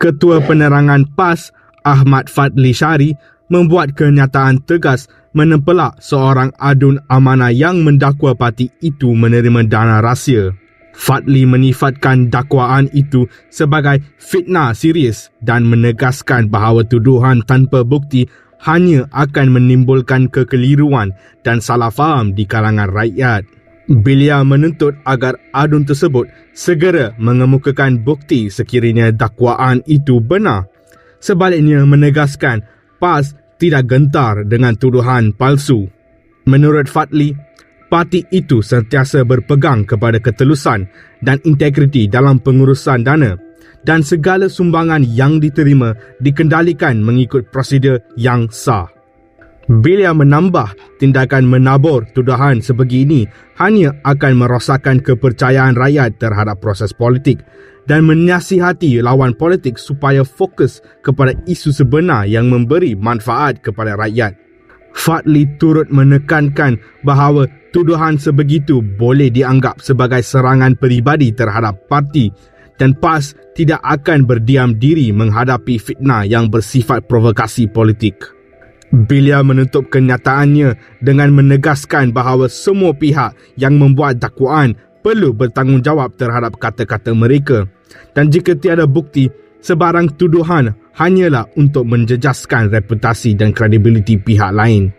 Ketua Penerangan PAS Ahmad Fadli Syari membuat kenyataan tegas menempelak seorang adun amanah yang mendakwa parti itu menerima dana rahsia. Fadli menifatkan dakwaan itu sebagai fitnah serius dan menegaskan bahawa tuduhan tanpa bukti hanya akan menimbulkan kekeliruan dan salah faham di kalangan rakyat. Beliau menuntut agar adun tersebut segera mengemukakan bukti sekiranya dakwaan itu benar. Sebaliknya menegaskan PAS tidak gentar dengan tuduhan palsu. Menurut Fadli, parti itu sentiasa berpegang kepada ketelusan dan integriti dalam pengurusan dana dan segala sumbangan yang diterima dikendalikan mengikut prosedur yang sah. Beliau menambah tindakan menabur tuduhan sebegini hanya akan merosakkan kepercayaan rakyat terhadap proses politik dan menasihati lawan politik supaya fokus kepada isu sebenar yang memberi manfaat kepada rakyat. Fadli turut menekankan bahawa tuduhan sebegitu boleh dianggap sebagai serangan peribadi terhadap parti dan PAS tidak akan berdiam diri menghadapi fitnah yang bersifat provokasi politik. Beliau menutup kenyataannya dengan menegaskan bahawa semua pihak yang membuat dakwaan perlu bertanggungjawab terhadap kata-kata mereka dan jika tiada bukti, sebarang tuduhan hanyalah untuk menjejaskan reputasi dan kredibiliti pihak lain.